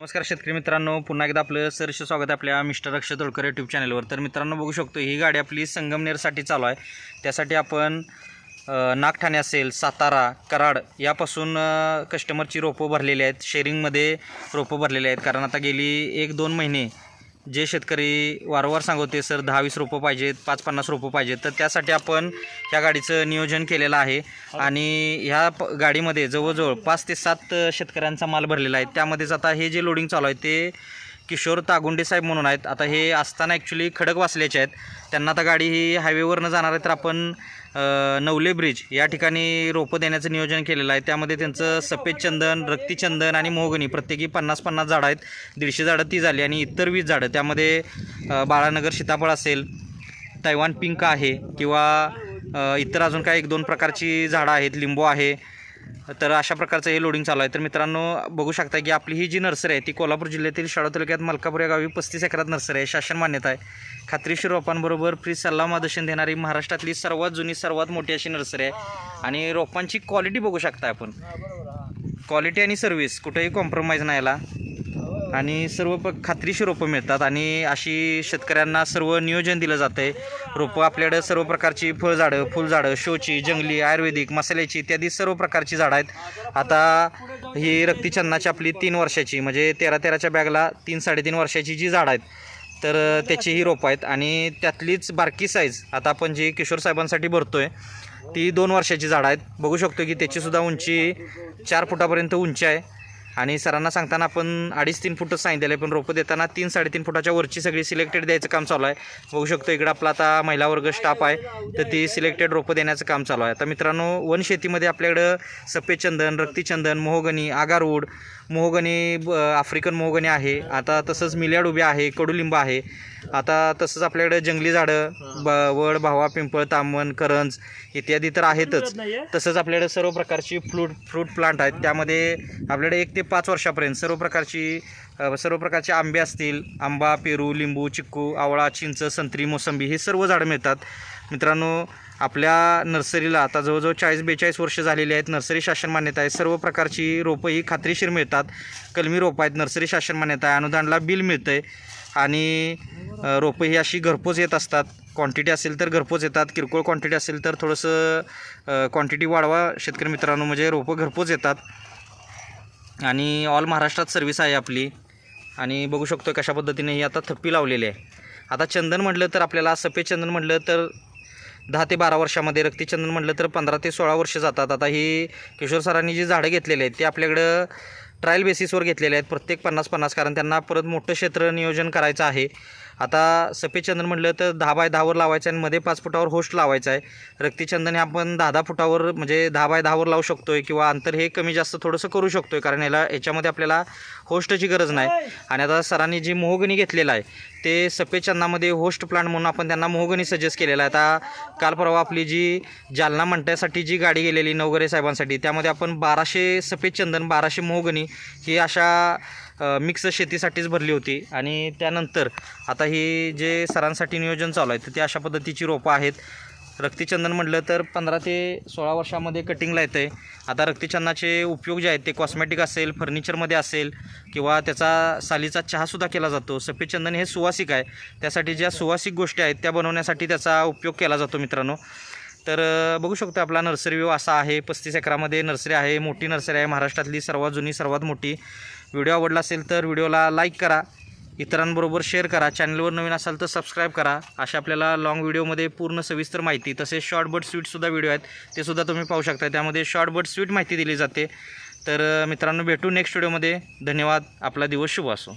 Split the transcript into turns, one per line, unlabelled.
नमस्कार शेतकरी मित्रांनो पुन्हा एकदा आपलं सरसे स्वागत आपल्या मिस्टर अक्षय तोडकर यूट्यूब चॅनलवर तर मित्रांनो बघू शकतो ही गाडी आपली संगमनेरसाठी चालू आहे. त्यासाठी आपण नागठाणे असेल सातारा कराड यापासून कस्टमरची रोपं भरलेली आहेत. शेअरिंगमध्ये रोपं भरलेली आहेत. कारण आता गेली एक दोन महिने जे शेतकरी वारंवार सांगवते सर दहा वीस रोपं पाहिजेत पाच पन्नास रोपं पाहिजेत. तर त्यासाठी आपण ह्या गाडीचं नियोजन केलेलं आहे. आणि ह्या प गाडीमध्ये जवळजवळ पाच ते सात शेतकऱ्यांचा माल भरलेला आहे. त्यामध्येच आता हे जे लोडिंग चालू आहे ते किशोर तागुंडे साहेब म्हणून आहेत. आता हे असताना ॲक्च्युली खडक वाचल्याचे आहेत. त्यांना आता गाडी ही हायवेवरनं जाणार आहे तर आपण नवले ब्रिज या ठिकाणी रोपं देण्याचं नियोजन केलेलं आहे. त्यामध्ये त्यांचं सफेद चंदन रक्तीचंदन आणि मोहगणी प्रत्येकी पन्नास पन्नास झाडं आहेत. दीडशे झाडं ती झाली आणि इतर वीस झाडं. त्यामध्ये बाळानगर सीताफळ असेल तैवान पिंक आहे किंवा इतर अजून काही एक दोन प्रकारची झाडं आहेत. लिंबू आहे तर अशा प्रकारचं हे लोडिंग चालू आहे. तर मित्रांनो बघू शकता की आपली ही जी नर्सरी आहे ती कोल्हापूर जिल्ह्यातील शाळा तालुक्यात मलकापूर या गावी पस्तीस एकरात नर्सरी आहे. शासन मान्यता आहे. खात्रीशीर रोपांबरोबर फ्री सल्ला मार्गदर्शन देणारी महाराष्ट्रातली सर्वात जुनी सर्वात मोठी अशी नर्सरी आहे. आणि रोपांची क्वालिटी बघू शकता आपण. क्वालिटी आणि सर्व्हिस कुठेही कॉम्प्रोमाइज नाही याला. आणि सर्व प खात्रीशी रोपं मिळतात आणि अशी शेतकऱ्यांना सर्व नियोजन दिलं जातं आहे रोपं आपल्याकडं सर्व प्रकारची फळझाडं फुलझाडं शोची जंगली आयुर्वेदिक मसाल्याची इत्यादी सर्व प्रकारची झाडं आहेत. आता ही रक्तीचंदनाची आपली तीन वर्षाची म्हणजे तेरा तेराच्या बॅगला तीन साडेतीन वर्षाची जी झाडं आहेत तर त्याची ही रोपं आहेत आणि त्यातलीच बारकी साईज आता आपण जी किशोर साहेबांसाठी भरतोय ती दोन वर्षाची झाडं आहेत. बघू शकतो की त्याचीसुद्धा उंची चार फुटापर्यंत उंची आहे. आणि सरांना सांगताना आपण अडीच तीन फुटच सांगितलेलं आहे पण रोपं देताना तीन साडेतीन फुटाच्या वरची सगळी सिलेक्टेड द्यायचं काम चालू आहे. बघू शकतो इकडं आपला आता महिला वर्ग स्टाफ आहे तर ती सिलेक्टेड रोपं देण्याचं काम चालू आहे. आता मित्रांनो वन शेतीमध्ये आपल्याकडं सफेद चंदन रक्तीचंदन मोहगणी आगारवूड मोहगणी ब- आफ्रिकन मोहगणी आहे. आता तसंच मिल्याड उभ्या आहे कडुलिंब आहे. आता तसंच आपल्याकडे जंगली झाडं ब वड भावा पिंपळ तांबण करंज इत्यादी तर आहेतच. तसंच आपल्याकडे सर्व प्रकारची फ्रूट फ्रूट प्लांट आहेत. त्यामध्ये आपल्याकडे एक ते पाच वर्षापर्यंत सर्व प्रकारची अ, सर्व प्रकारचे आंबे असतील. आंबा पेरू लिंबू चिक्कू आवळा चिंच संत्री मोसंबी हे सर्व झाडं मिळतात. मित्रांनो आपल्या नर्सरीला आता जवळजवळ चाळीस बेचाळीस वर्ष झालेली आहेत. नर्सरी शासन मान्यता आहे. सर्व प्रकारची रोपं ही खात्रीशीर मिळतात. कलमी रोपं आहेत. नर्सरी शासन मान्यता आहे. अनुदानला बिल मिळतं आहे आणि रोपं ही अशी घरपोच येत असतात. क्वांटिटी असेल तर घरपोच येतात. किरकोळ क्वांटिटी असेल तर थोडंसं क्वांटिटी वाढवा. शेतकरी मित्रांनो म्हणजे रोपं घरपोच येतात. आणि ऑल महाराष्ट्रात सर्विस आहे आपली. आणि बघू शकतो कशा पद्धतीने ही आता थप्पी लावलेली आहे. आता चंदन म्हटलं तर आपल्याला सफेद चंदन म्हटलं तर दहा ते बारा वर्षामध्ये रक्तीचंदन म्हटलं तर पंधरा ते सोळा वर्ष जातात. आता ही किशोर सरांनी जी झाडं घेतलेली आहेत ते आपल्याकडं ट्रायल बेसिसवर घेतलेले आहेत प्रत्येक पन्नास पन्नास कारण त्यांना परत मोठं क्षेत्र नियोजन करायचं आहे. आता सफेदचंदन म्हटलं तर दहा बाय दहावर लावायचं आणि मध्ये पाच फुटावर होस्ट लावायचा आहे. रक्तीचंदन हे आपण दहा दहा फुटावर म्हणजे दहा बाय दहावर लावू शकतो आहे किंवा अंतर हे कमी जास्त थोडंसं करू शकतो आहे कारण याला याच्यामध्ये आपल्याला होस्टची गरज नाही. आणि आता सरांनी जी मोहगणी घेतलेला आहे ते सफेदचंदामध्ये होस्ट प्लांट म्हणून आपण त्यांना मोहगणी सजेस्ट केलेला आहे. आता काल परवा आपली जी जालना मंट्यासाठी जी गाडी गेलेली नवगरे साहेबांसाठी त्यामध्ये आपण बाराशे सफेदचंदन बाराशे मोहगणी ही अशा मिक्स शेतीसाठीच भरली होती. आणि त्यानंतर आता ही जे सरांसाठी नियोजन चालू आहे तर ते अशा पद्धतीची रोपं आहेत. रक्तीचंदन म्हटलं तर पंधरा ते सोळा वर्षामध्ये कटिंगला येतं आहे आता रक्तीचंदनाचे उपयोग जे आहेत ते कॉस्मॅटिक असेल फर्निचरमध्ये असेल किंवा त्याचा सालीचा चहासुद्धा केला जातो. सफेदचंदन हे सुवासिक आहे. त्यासाठी ज्या सुवासिक गोष्टी आहेत त्या बनवण्यासाठी त्याचा उपयोग केला जातो मित्रांनो. तर बघू शकतो आपला नर्सरी व्यू असा आहे. पस्तीस एकरामध्ये नर्सरी आहे मोठी नर्सरी आहे. महाराष्ट्रातली सर्वात जुनी सर्वात मोठी. व्हिडिओ आवडला असेल तर व्हिडिओला लाईक करा. इतरांबरोबर शेअर करा. चॅनलवर नवीन असाल तर सबस्क्राईब करा. अशा आपल्याला लॉंग व्हिडिओमध्ये पूर्ण सविस्तर माहिती तसेच शॉर्ट बट स्वीटसुद्धा व्हिडिओ आहेत. ते सुद्धा तुम्ही पाहू शकता त्यामध्ये शॉर्ट बट स्वीट माहिती दिली जाते. तर मित्रांनो भेटू नेक्स्ट व्हिडिओमध्ये धन्यवाद. आपला दिवस शुभ असो.